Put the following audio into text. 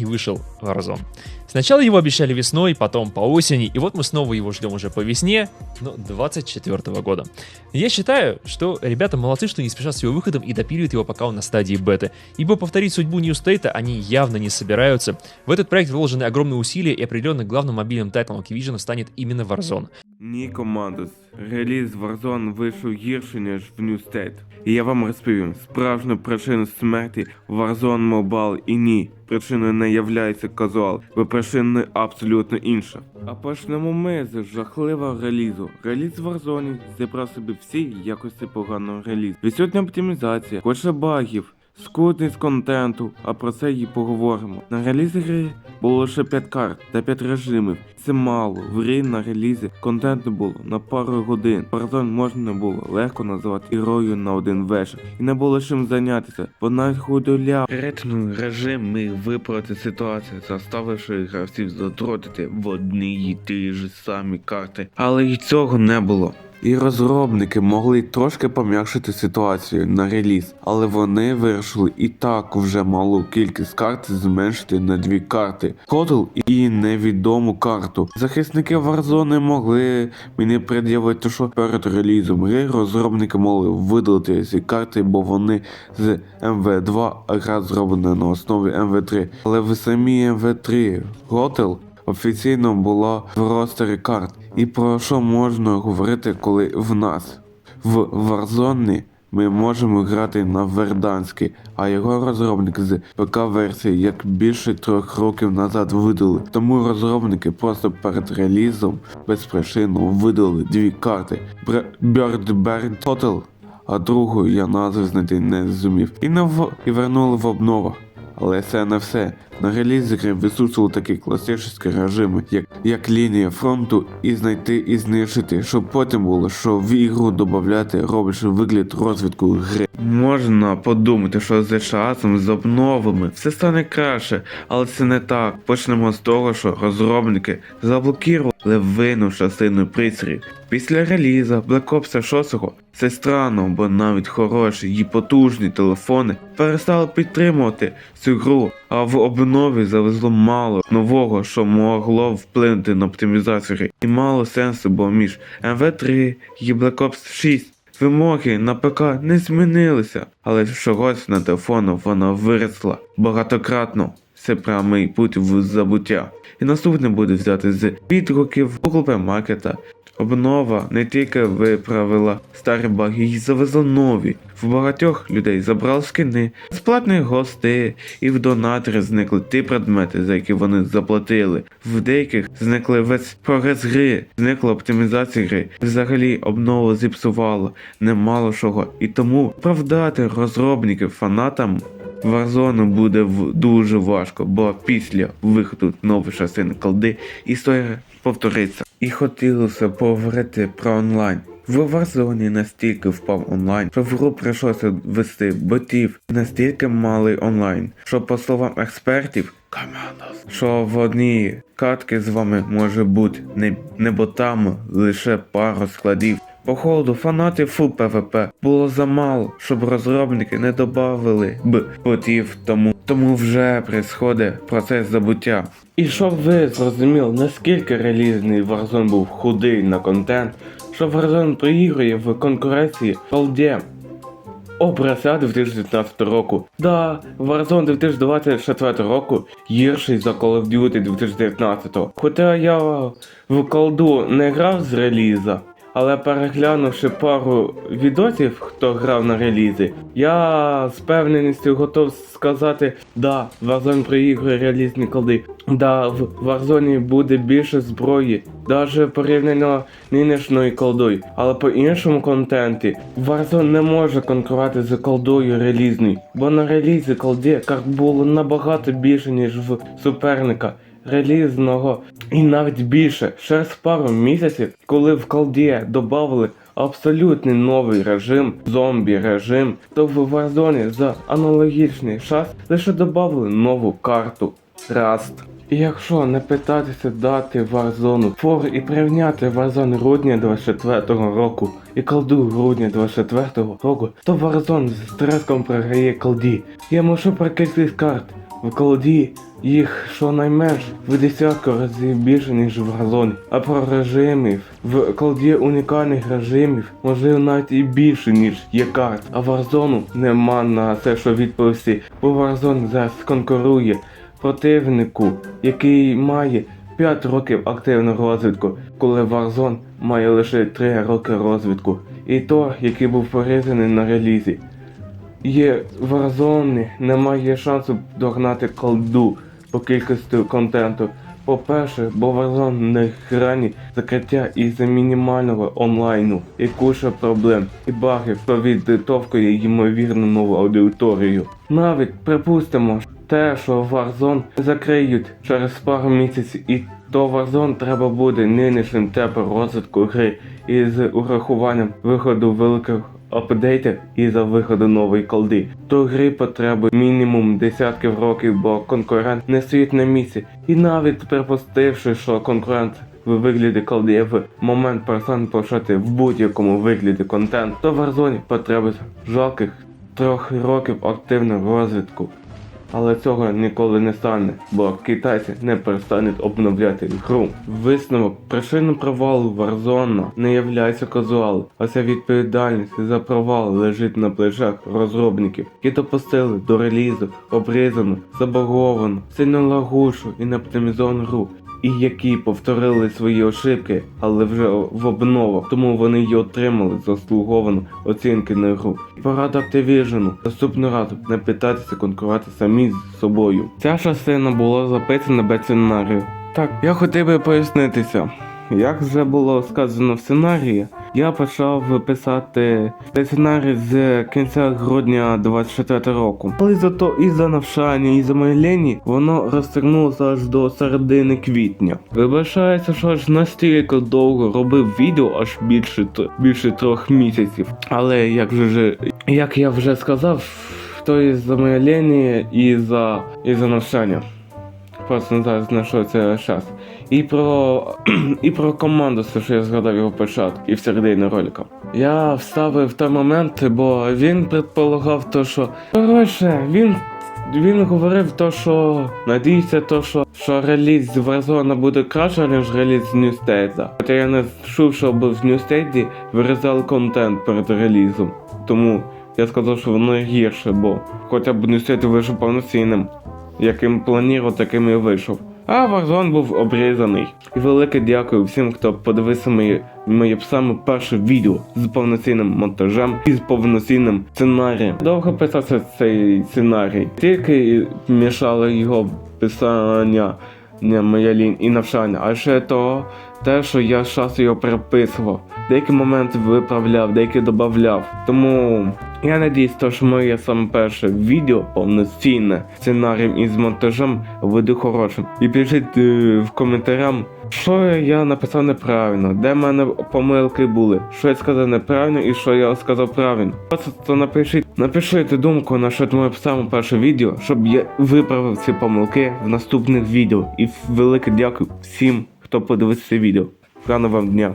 не вышел Warzone. Сначала его обещали весной, потом по осени, и вот мы снова его ждем уже по весне, но 24 года. Я считаю, что ребята молодцы, что не спешат с его выходом и допиливают его пока он на стадии беты, ибо повторить судьбу New State они явно не собираются. В этот проект вложены огромные усилия, и определенно главным мобильным тайтлом Activision станет именно Warzone. Ні, командос. Реліз Warzone вийшов гірше, ніж в New State. І я вам розповім справжню причину смерті Warzone Mobile і ні. Причиною не являється казуал, бо причина абсолютно інша. А почнемо ми з жахливого релізу. Реліз Warzone зібрав собі всі якості поганого релізу. Відсутня оптимізація, куча багів, скудність контенту, а про це і поговоримо. На релізі гри було лише 5 карт та 5 режимів. Це мало. В грі на релізі контенту було на пару годин. Warzone можна було легко називати ігрою на один вечір. І не було чим зайнятися, бо навіть худоля. Речний режим міг виправити ситуацію, заставивши гравців задротити в одні й ті ж самі карти. Але й цього не було. І розробники могли трошки пом'якшити ситуацію на реліз, але вони вирішили і так вже малу кількість карт зменшити на дві карти Котл і невідому карту. Захисники Warzone могли мені пред'явити, що перед релізом гри розробники могли видалити ці карти, бо вони з МВ2, а гра зроблена на основі МВ3. Але в самій МВ3 Готел офіційно була в ростері карт. І про що можна говорити, коли в нас в Warzone ми можемо грати на Верданській, а його розробник з ПК-версії як більше трьох років назад видали. Тому розробники просто перед релізом безпричинно видали дві карти Бр- Bird Burn Total, а другу я назви знайти не зумів. І, нав... і вернули в обновах. Але це не все. На гри відсутствували такі класичні режими, як, як лінія фронту, і знайти і знищити, щоб потім було, що в ігру додати, роблячи вигляд розвідку гри. Можна подумати, що з часом, з обновами, все стане краще, але це не так. Почнемо з того, що розробники заблокували винну частину пристроїв. Після реліза Black Ops 6 це странно, бо навіть хороші і потужні телефони перестали підтримувати цю гру, а в обнові завезло мало нового, що могло вплинути на оптимізацію. І мало сенсу, бо між MV3 і Black Ops 6 вимоги на ПК не змінилися, але чогось на телефону вона виросла багатократно. Це прямий путь в забуття. І наступне буде взяти з відгуків Google Market. Обнова не тільки виправила старі баги і завезла нові. В багатьох людей забрали скини, безплатні гости, і в донатори зникли ті предмети, за які вони заплатили. В деяких зникли весь прогрес гри, зникла оптимізація гри. Взагалі обнова зіпсувала немало чого. І тому оправдати розробників фанатам Warzone буде дуже важко, бо після виходу нової частини колди історія повториться. І хотілося поговорити про онлайн. В Warzone настільки впав онлайн, що в гру прийшлося ввести ботів настільки малий онлайн, що по словам експертів, що в одній катки з вами може бути не, не ботами, лише пару складів. Походу, фанатів фул ПВП було замало, щоб розробники не додавали б ботів, тому, тому вже происходить процес забуття. І щоб ви зрозуміли, наскільки релізний Warzone був худий на контент, що Warzone проігрує в конкуренції Колді. Образа 2019 року. Да, Warzone 2024 року гірший за Call of Duty 2019. Хоча я в колду не грав з реліза, але переглянувши пару відосів, хто грав на релізі, я з певненістю готов сказати, да, Warzone проігрує релізні колди. Да, в Warzone буде більше зброї, даже порівняно нинішньою колдою. Але по іншому контенті Warzone не може конкурувати з колдою релізною, бо на релізі колді карт було набагато більше, ніж в суперника релізного і навіть більше. Через пару місяців, коли в колді додали абсолютний новий режим, зомбі режим, то в Warzone за аналогічний час лише додали нову карту Rust. І якщо не питатися дати Warzone фор і порівняти Warzone грудня 24-го року і колду грудня 24-го року, то Warzone з треском програє колді. Я можу про кількість карт. В колоді їх щонайменш в десятку разів більше, ніж в Warzone. А про режимів в колді унікальних режимів, можливо навіть і більше, ніж є карт. А Warzone нема на це, що відповісти, бо Warzone зараз конкурує противнику, який має 5 років активного розвитку, коли Warzone має лише 3 роки розвитку. І то, який був порізаний на релізі. Є Warzone, немає шансу догнати колду по кількості контенту. По-перше, бо Warzone на грані закриття із-за мінімального онлайну і куча проблем і багів, що відтовкує ймовірну нову аудиторію. Навіть припустимо те, що Warzone закриють через пару місяців і то Warzone треба буде нинішнім темпом розвитку гри із урахуванням виходу великих апдейтів і за виходу нової колди. То гри потребує мінімум десятків років, бо конкурент не стоїть на місці. І навіть припустивши, що конкурент в вигляді колди в момент перестане пошати в будь-якому вигляді контент, то в Warzone потребує жалких трьох років активного розвитку. Але цього ніколи не стане, бо китайці не перестануть обновляти гру. Висновок причиною провалу Warzone не являється казуал, а ця відповідальність за провал лежить на плечах розробників, які допустили до релізу обрізану, забаговану, сильно лагушу і неоптимізовану гру. І які повторили свої ошибки, але вже в обновах, тому вони й отримали заслуговану оцінки на гру. Порада Activision наступний раз не питатися конкурувати самі з собою. Ця частина була записана без сценарію. Так, я хотів би пояснитися. Як вже було сказано в сценарії, я почав писати сценарій з кінця грудня 24 року. Але зато і за навчання, і за лені воно розтягнулося аж до середини квітня. Вибачається, що аж настільки довго робив відео, аж більше більше трьох місяців. Але як же як я вже сказав, то і за моє лені, і за і за навчання. Просто зараз знайшов цей час. І про і про команду, що я згадав його початку і в середині ролика. Я вставив той момент, бо він предполагав то, що коротше, він. Він говорив то, що надіється, то, що, що реліз з Warzone буде краще, ніж реліз з New. Хоча я не чув, що в New State вирізали контент перед релізом. Тому я сказав, що воно гірше, бо хоча б New State вийшов повноцінним. Яким планував, таким і вийшов. А Warzone був обрізаний. І велике дякую всім, хто подивився моє, моє саме перше відео з повноцінним монтажем і з повноцінним сценарієм. Довго писався цей сценарій, тільки мішало його писання не моя лінь і навчання, а ще то те, що я часу його переписував. Деякі моменти виправляв, деякі додавав. Тому я надіюсь, то, що моє саме перше відео повноцінне сценарієм і з монтажем буде хорошим. І пишіть е, в коментарях, що я написав неправильно, де в мене помилки були, що я сказав неправильно і що я сказав правильно. Просто напишіть, напишіть думку на що моє саме перше відео, щоб я виправив ці помилки в наступних відео. І велике дякую всім, хто подивився це відео. Гарного вам дня!